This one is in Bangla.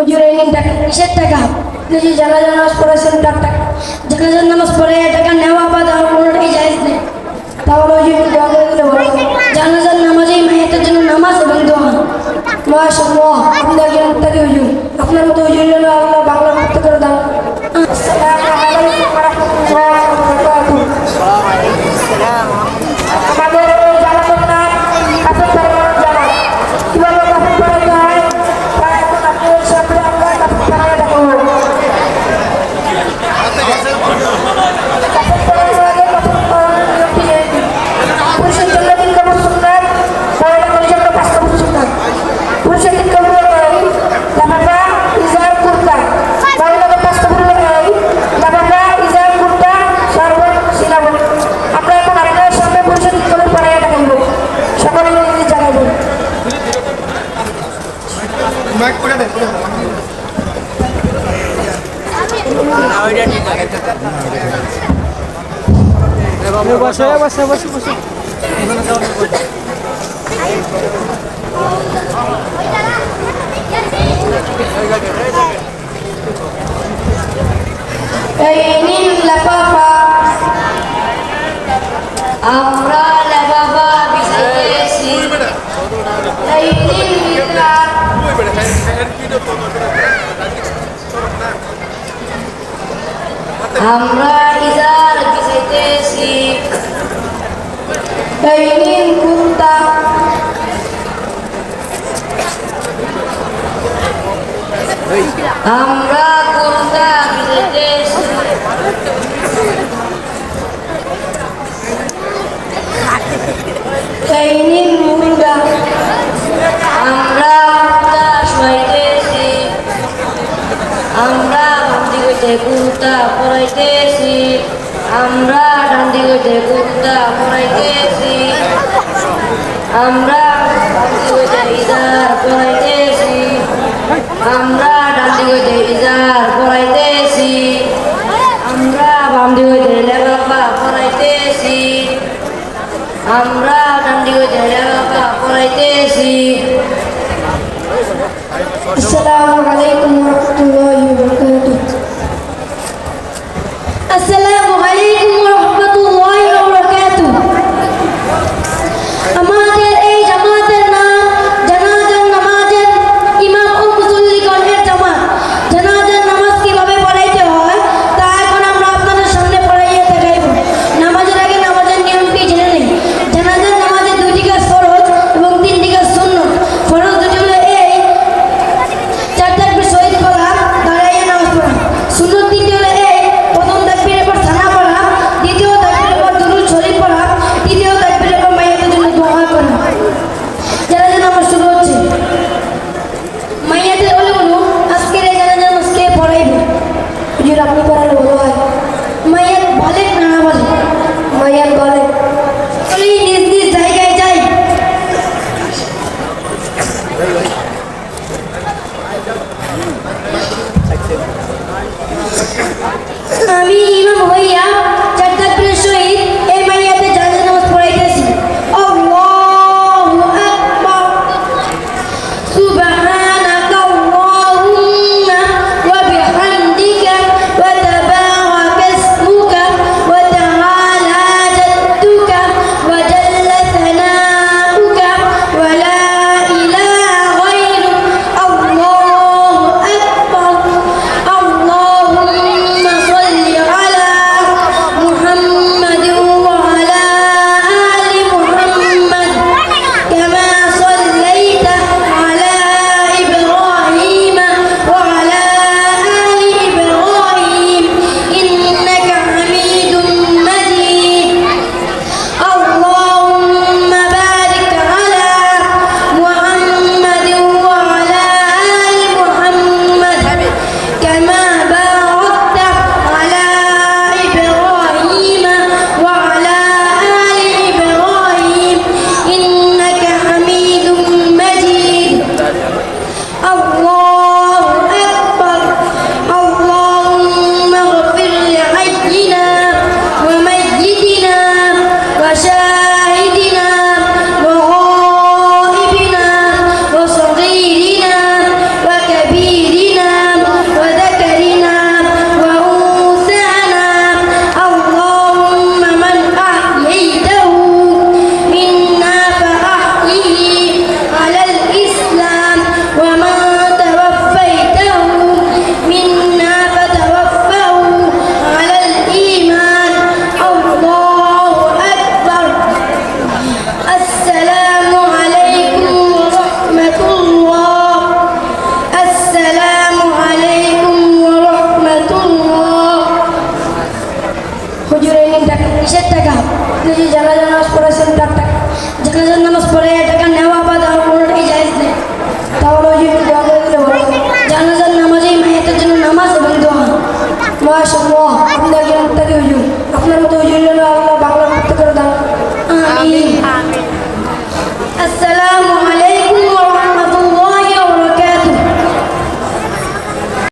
হুজুর এই নিন টাকা কিসের টাকা? নিজে জানাজা নামাজ পড়েছেন তার টাকা। জানাজার নামাজ পড়ে টাকা নেওয়া বা দেওয়া কোনোটাই জায়জ নেই? তাহলে হুজুর, দোয়া করে দিলে বলো। জানাজার নামাজেই মেয়েদের জন্য নামাজ এবং দোয়া। মাস আমাদেরকে মুক্তি হুজুর। আপনার মতো হুজুর বসে বসে বসে বসে এই আমরা ইজার বিসাইতেছি তাইনিন কুন্তা আমরা কুন্তা বিসাইতে পড়াইতেছি আমরা শান্তি হইতে কুত্তা পড়াইতেছি। আমরা শান্তি হইতে ইজার পড়াইতেছি। আমরা শান্তি হইতে ইজার পড়াইতেছি। আমরা বান্দি হইতে লেবাবা পড়াইতেছি। আমরা শান্তি হইতে লেবাবা পড়াইতেছি। আসসালামু আপনার মতো হুজুর যেন আল্লাহ বাংলা করতে করে দাও আমি আসসালামু